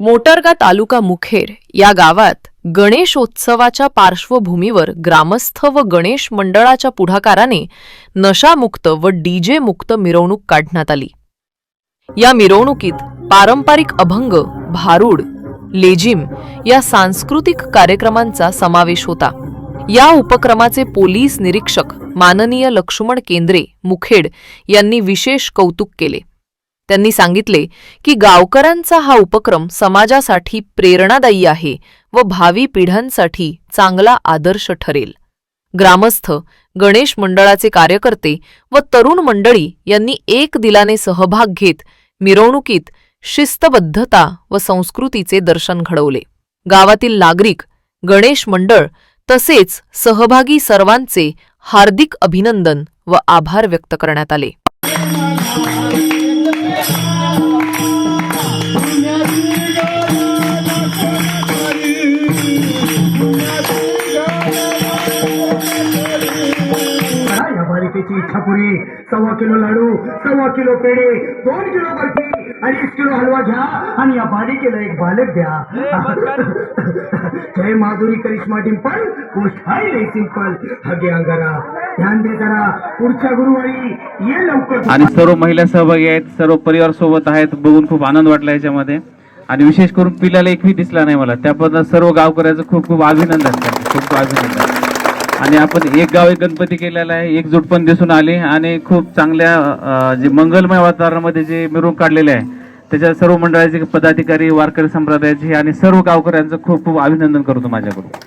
मोटरगा तालुका मुखेड या गावात गणेशोत्सवाच्या पार्श्वभूमीवर ग्रामस्थ व गणेश मंडळाच्या पुढाकाराने नशामुक्त व डीजे मुक्त मिरवणूक काढण्यात आली. या मिरवणुकीत पारंपरिक अभंग भारूड लेजिम या सांस्कृतिक कार्यक्रमांचा समावेश होता. या उपक्रमाचे पोलीस निरीक्षक माननीय लक्ष्मण केंद्रे मुखेड यांनी विशेष कौतुक केले. त्यांनी सांगितले की गावकऱ्यांचा हा उपक्रम समाजासाठी प्रेरणादायी आहे व भावी पिढ्यांसाठी चांगला आदर्श ठरेल. ग्रामस्थ गणेश मंडळाचे कार्यकर्ते व तरुण मंडळी यांनी एक दिलाने सहभाग घेत मिरवणुकीत शिस्तबद्धता व संस्कृतीचे दर्शन घडवले. गावातील नागरिक गणेश मंडळ तसेच सहभागी सर्वांचे हार्दिक अभिनंदन व आभार व्यक्त करण्यात आले. बालिकेची इच्छा पुरी. सव्वा किलो लाडू सव्वा किलो पेढे दोन किलो बर्फी अडीच किलो हलवा घ्या आणि या बालिकेला एक बालक द्या. जय माधुरी करिश्मा डिंपल गोष्ट आहे लई सिंपल हगे अंगारा. ध्यान दे जरा पुढच्या गुरुवारी ये लवकर. आणि सर्व महिला सहभागी आहेत सर्व परिवार सोबत आहेत बघून खूप आनंद वाटला याच्यामध्ये. आणि विशेष करून पिल्याला एकही दिसला नाही मला. त्याबद्दल सर्व गावकऱ्याचं खूप खूप अभिनंदन करतो. खूप खूप अभिनंदन. आणि आपण एक गाव एक गणपती केलेला आहे. एकजूट पण दिसून आली आणि खूप चांगल्या जे मंगलमय वातावरणामध्ये जे मिरवणूक काढलेले आहे त्याच्या सर्व मंडळाचे पदाधिकारी वारकरी संप्रदायाचे आणि सर्व गावकऱ्यांचं खूप खूप अभिनंदन करतो माझ्याकडून.